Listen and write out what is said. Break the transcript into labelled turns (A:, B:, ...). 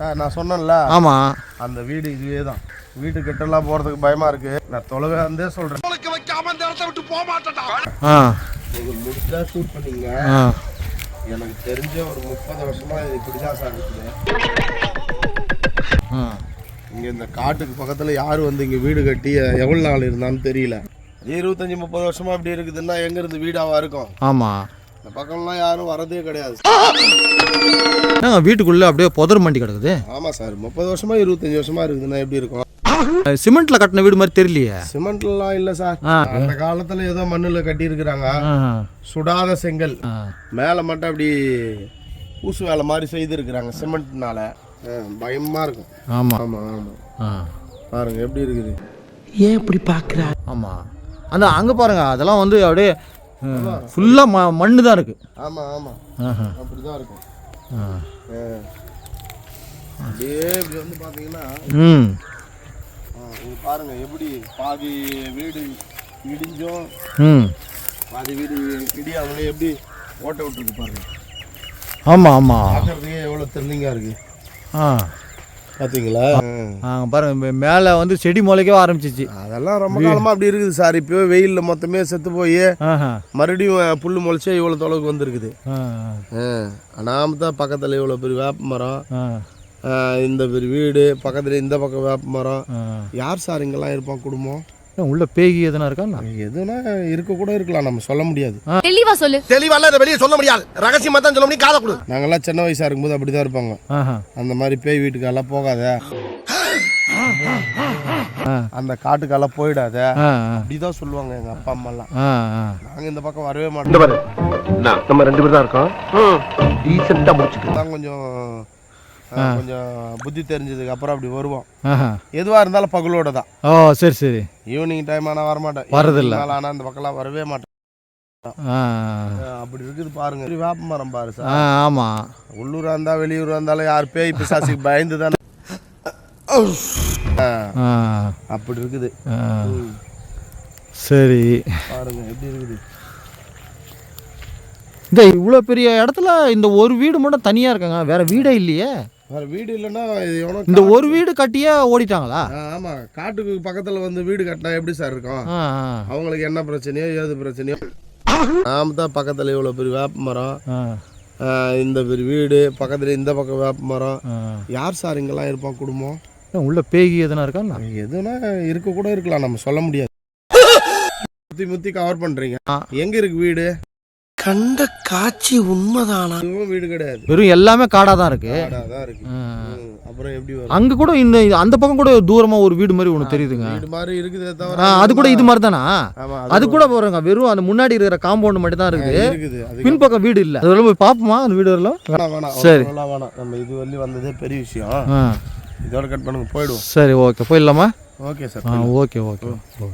A: Sir நான் சொன்னேன்ல.
B: ஆமாம்
A: அந்த வீடு இதுவே தான் வீட்டு கிட்டலாம் போறதுக்கு பயமா இருக்கு. நான் தொலைவே வந்தே சொல்றேன்.
B: ஆ.
A: நீங்க முடிச்சா ஷூட் பண்ணீங்க.
B: ஆ.
A: எனக்கு தெரிஞ்ச ஒரு முப்பது வருஷமா இது இப்படிதான் சார் இருக்குது.
B: ஆ.
A: இங்க இந்த காட்டுக்கு பக்கத்துல யாரு வந்து இங்க வீடு கட்டி எவ்வளவு நாள் இருந்தான்னு தெரியல. இருபத்தஞ்சு முப்பது வருஷமா இப்படி இருக்குதுன்னா எங்க இருந்து வீடாவா இருக்கும்?
B: ஆமாம்
A: இந்த பக்கம்லாம் யாரும் வரதே கிடையாது.
B: என்னங்க வீட்டுக்குள்ளே அப்படியே புதர் மண்டி கிடக்குது?
A: ஆமா சார் முப்பது வருஷமா இருபத்தஞ்சு வருஷமா இருக்குதுன்னா எப்படி இருக்கும்?
B: சிமெண்ட்ல கட்டின வீடு மாதிரி தெரியலையே.
A: சிமெண்ட்லாம் இல்ல சார். அந்த காலத்துல ஏதோ மண்ணுல கட்டி இருக்கிறாங்க சுடாத செங்கல். மேலே மட்டும் அப்படி ஊசு வேலை மாதிரி செய்திருக்கிறாங்க சிமெண்ட்னால. பயமா இருக்கும்.
B: ஆமாம்
A: ஆமா ஆமா.
B: ஆ.
A: பாருங்க எப்படி இருக்குது.
C: ஏன் இப்படி பார்க்குற
B: ஆமாம் அந்த அங்கே பாருங்க அதெல்லாம் வந்து அப்படியே ஃபுல்லாக ம மண்ணு தான் இருக்குது
A: ஆமா ஆமா.
B: ஆஹா.
A: அப்படிதான் இருக்கும். அப்படியே இப்படி வந்து பாத்தீங்கன்னா
B: ம்.
A: பாருங்க எப்படி பாதி வீடு இடிஞ்சும்
B: ம்.
A: பாதி வீடு இடியாமலே எப்படி ஓட்ட விட்டுருக்கு பாருங்க.
B: ஆமாம் ஆமாம்
A: பார்க்கறதுக்கே எவ்வளோ த்ரில்லிங்காக இருக்கு.
B: ஆ.
A: பார்த்தீங்களா
B: ஆ. பாருங்க மே- மேலே வந்து செடி முளைக்கவே ஆரம்பிச்சிச்சு.
A: அதெல்லாம் ரொம்ப காலமாக அப்படி இருக்குது சார். இப்போ வெயிலில் மொத்தமே செத்து போய் மறுபடியும் புல் முளைச்சே இவ்வளோ தொலைவுக்கு வந்திருக்குது.
B: ஆ
A: நாம தான் பக்கத்தில் இவ்வளோ பெரிய வேப்ப மரம் இந்த பெரிய வீடு பக்கத்தில் இந்த பக்கம் வேப்ப மரம். யார் சார் இங்கெல்லாம் இருப்பான் குடும்பம்?
B: உள்ள பேகி எதுனா இருக்கா?
A: எதுனா இருக்க கூட இருக்கலாம் நம்ம சொல்ல முடியாது.
D: தெளிவா சொல்லு.
E: தெளிவால இதை வெளியே சொல்ல முடியாது. ரகசியமா தான் சொல்ல முடியும். காதை கொடு.
A: நாங்கெல்லாம் சின்ன வயசாக இருக்கும்போது அப்படி தான் இருப்பாங்க அந்த மாதிரி பேய் வீட்டுக்கெல்லாம் போகாத. அந்த காட்டுக்கெல்லாம் போயிடாத. அப்படிதான் சொல்லுவாங்க எங்கள் அப்பா அம்மாலாம்.
B: ஆ ஆ.
A: நாங்கள் இந்த பக்கம் வரவே
E: இந்த
A: மாட்டோம்.
E: நம்ம ரெண்டு பேரும் தான் இருக்கோம். டீசெண்டா முடிச்சுக்கலாம்.
A: கொஞ்சம் கொஞ்சம் புத்தி தெரிஞ்சதுக்கு அப்புறம் அப்படி வருவோம். எதுவாக இருந்தாலும் பகலோட தான்.
B: ஓ சரி சரி.
A: ஈவினிங் டைம் ஆனால் வரமாட்டேன்.
B: வர்றதில்ல.
A: நாள் ஆனால் இந்த பக்கம்லாம் வரவே மாட்டேன். அப்படி இருக்குது பாருங்க. பெரிய வேப்ப மரம் பாரு சார்.
B: ஆமாம்
A: உள்ளூரா இருந்தா வெளியூரா இருந்தாலும் யார் பேய் பிசாசுக்கு பயந்து தானே. அப்படி இருக்குது.
B: சரி.
A: பாருங்க எப்படி இருக்குது.
B: இந்த இவ்வளோ பெரிய இடத்துல இந்த ஒரு வீடு மட்டும் தனியாக இருக்காங்க. வேற வீடே இல்லையே.
A: வேற வீடு இல்லைன்னா இது எவனோ
B: இந்த ஒரு வீடு கட்டியே ஓடிட்டாங்களா?
A: ஆ, ஆமா. காட்டுக்கு பக்கத்துல வந்து வீடு கட்டினா எப்படி சார் இருக்கும்?
B: ஆ ஆ.
A: அவங்களுக்கு என்ன பிரச்சனையோ ஏது பிரச்சனையோ. நாம தான் பக்கத்துல இவ்வளோ பெரிய வேப்ப மரம்.
B: ஆ.
A: ஆ, இந்த பெரிய வீடு பக்கத்துல இந்த பக்கம் வேப்ப மரம்.
B: ஆ.
A: யார் சார் இங்கெல்லாம் இருப்பான் குடும்பம்?
B: ஏன் உள்ள பேகி எதுனா இருக்கா என்ன?
A: எதுனா இருக்க கூட இருக்கலாம். நம்ம சொல்ல முடியாது. முத்தி முத்தி கவர் பண்றீங்க.
B: ஆ.
A: எங்க இருக்கு வீடு?
C: கண்ட காட்சி உண்மைதானா?
A: வீடு கிடையாது.
B: வெறும் எல்லாமே காடாக தான் இருக்கு.
A: அப்புறம் எப்படி வரும்?
B: அங்கே கூட இந்த அந்த பக்கம் கூட தூரமாக ஒரு வீடு மாதிரி ஒன்று தெரியுதுங்க.
A: வீடு மாதிரி இருக்குதே
B: ஆ
A: தவிர
B: அது கூட இது மாதிரி தானா அது கூட போகிறோங்க வெறும் அந்த முன்னாடி இருக்கிற காம்பவுண்ட் மட்டும் தான் இருக்குது. பின்பக்கம் வீடு இல்லை. அது போய் பார்ப்போமா அந்த வீடு வரலாம்
A: வேணாம் வேணாம். சரி. வேணாம் நம்ம இது வரலையும் வந்ததே பெரிய விஷயம்.
B: ஆ.
A: இதோட கட் பண்ணுங்க போயிடுவோம்.
B: சரி ஓகே போயிடலாமா?
A: ஓகே சார்
B: ஆ ஓகே ஓகே ஓகே